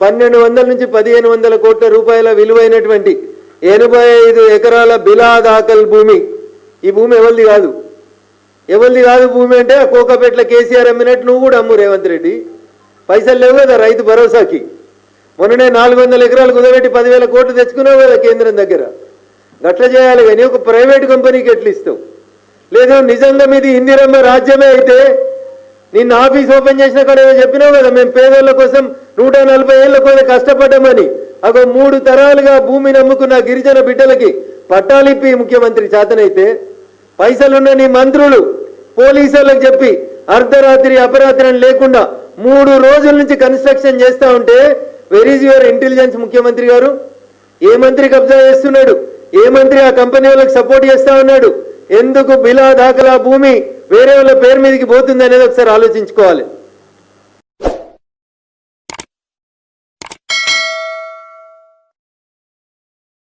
పన్నెండు వందల నుంచి పదిహేను వందల కోట్ల రూపాయల విలువైనటువంటి ఎనభై ఐదు ఎకరాల బిలాదాకల్ భూమి. ఈ భూమి ఎవరిది కాదు? ఎవరిది కాదు భూమి అంటే ఆ కోకపేట్ల కేసీఆర్ అమ్మినట్టు నువ్వు కూడా అమ్ము రేవంత్ రెడ్డి. పైసలు లేవు కదా రైతు భరోసాకి. మొన్ననే నాలుగు వందల ఎకరాలు కుదబెట్టి పదివేల కోట్లు తెచ్చుకున్నావు కదా కేంద్రం దగ్గర. గట్ల చేయాలి కానీ ఒక ప్రైవేట్ కంపెనీకి ఎట్లు ఇస్తావు? లేదు నిజంగా మీది ఇందిరమ్మ రాజ్యమే అయితే నిన్న ఆఫీస్ ఓపెన్ చేసిన కాడ చెప్పినావు కదా మేము పేదోళ్ళ కోసం నూట నలభై ఏళ్ళ కోసం కష్టపడ్డామని. ఒక మూడు తరాలుగా భూమిని అమ్ముకున్న గిరిజన బిడ్డలకి పట్టాలిప్పి ముఖ్యమంత్రి చేతనైతే పైసలున్న నీ మంత్రులు పోలీసులకు చెప్పి అర్ధరాత్రి అపరాత్రి లేకుండా మూడు రోజుల నుంచి కన్స్ట్రక్షన్ చేస్తా ఉంటే వెర్ ఈజ్ యువర్ ఇంటెలిజెన్స్ ముఖ్యమంత్రి గారు? ఏ మంత్రి కబ్జా చేస్తున్నాడు? ఏ మంత్రి ఆ కంపెనీ వాళ్ళకి సపోర్ట్ చేస్తా ఉన్నాడు? ఎందుకు బిలా దాఖలా భూమి వేరే వాళ్ళ పేరు మీదకి పోతుంది అనేది ఒకసారి ఆలోచించుకోవాలి.